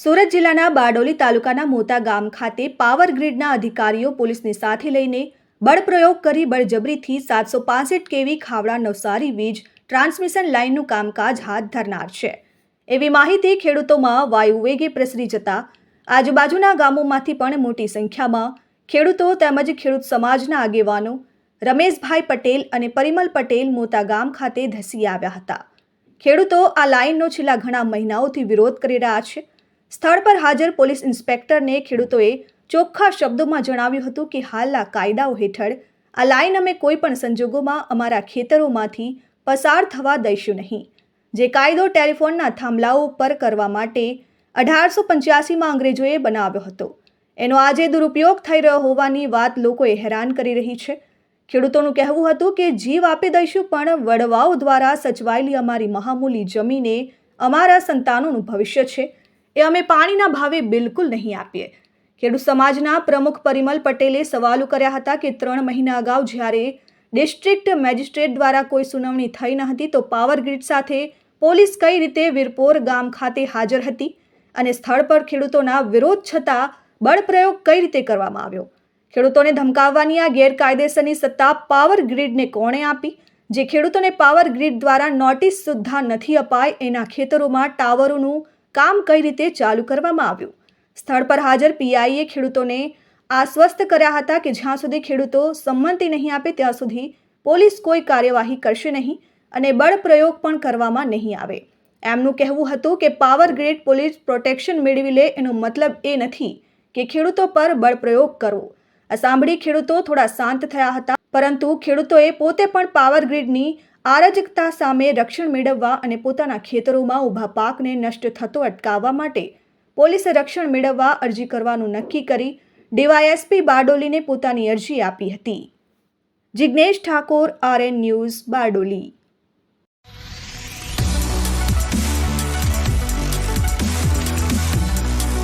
સુરત જિલ્લાના બારડોલી તાલુકાના મોતા ગામ ખાતે પાવર ગ્રીડના અધિકારીઓ પોલીસની સાથે લઈને બળપ્રયોગ કરી બળજબરીથી સાતસો પાસઠ કેવી ખાવડા નવસારી વીજ ટ્રાન્સમિશન લાઇનનું કામકાજ હાથ ધરનાર છે. એવી માહિતી ખેડૂતોમાં વાયુ વેગે પ્રસરી જતા આજુબાજુના ગામોમાંથી પણ મોટી સંખ્યામાં ખેડૂતો તેમજ ખેડૂત સમાજના આગેવાનો રમેશભાઈ પટેલ અને પરિમલ પટેલ મોતા ગામ ખાતે ધસી આવ્યા હતા. ખેડૂતો આ લાઇનનો છેલ્લા ઘણા મહિનાઓથી વિરોધ કરી રહ્યા છે. સ્થળ પર હાજર પોલીસ ઇન્સ્પેક્ટરને ખેડૂતોએ ચોખ્ખા શબ્દોમાં જણાવ્યું હતું કે હાલના કાયદાઓ હેઠળ આ લાઇન અમે કોઈ પણ સંજોગોમાં અમારા ખેતરોમાંથી પસાર થવા દઈશું નહીં. જે કાયદો ટેલિફોનના થાંભલાઓ પર કરવા માટે અઢારસો પંચ્યાસીમાં અંગ્રેજોએ બનાવ્યો હતો. એનો આજે દુરુપયોગ થઈ રહ્યો હોવાની વાત લોકોએ હેરાન કરી રહી છે. ખેડૂતોનું કહેવું હતું કે જીવ આપી દઈશું પણ વડવાઓ દ્વારા સચવાયેલી અમારી મહામૂલી જમીને અમારા સંતાનોનું ભવિષ્ય છે. એ અમે પાણીના ભાવે બિલકુલ નહીં આપીએ. ખેડૂત સમાજના પ્રમુખ પરિમલ પટેલે સવાલો કર્યા હતા કે ત્રણ મહિના અગાઉ જ્યારે ડિસ્ટ્રિક્ટ મેજિસ્ટ્રેટ દ્વારા કોઈ સુનાવણી થઈ ન હતી તો પાવર ગ્રીડ સાથે પોલીસ કઈ રીતે વીરપોર ગામ ખાતે હાજર હતી અને સ્થળ પર ખેડૂતોના વિરોધ છતાં બળપ્રયોગ કઈ રીતે કરવામાં આવ્યો? ખેડૂતોને ધમકાવવાની આ ગેરકાયદેસરની સત્તા પાવર ગ્રીડને કોણે આપી? જે ખેડૂતોને પાવર ગ્રીડ દ્વારા નોટિસ સુદ્ધા નથી અપાય એના ખેતરોમાં ટાવરોનું કામ કઈ રીતે ચાલુ કરવામાં આવ્યું? સ્થળ પર હાજર પીઆઈએ ખેડૂતોને આશ્વસ્ત કર્યા હતા કે જ્યાં સુધી ખેડૂતો સંમતિ નહીં આપે ત્યાં સુધી પોલીસ કોઈ કાર્યવાહી કરશે નહીં અને બળપ્રયોગ પણ કરવામાં નહીં આવે. એમનું કહેવું હતું કે પાવર ગ્રીડ પોલીસ પ્રોટેક્શન મેળવી લે એનો મતલબ એ નથી કે ખેડૂતો પર બળપ્રયોગ કરવો. આ સાંભળી ખેડૂતો થોડા શાંત થયા હતા, પરંતુ ખેડૂતોએ પોતે પણ પાવર ગ્રીડની આરજકતા સામે રક્ષણ મેળવવા અને પોતાના ખેતરોમાં ઊભા પાકને નષ્ટ થતો અટકાવવા માટે પોલીસે રક્ષણ મેળવવા અરજી કરવાનું નક્કી કરી ડીવાયએસપી બારડોલીને પોતાની અરજી આપી હતી. Jignesh Thakor, RN news Bardoli.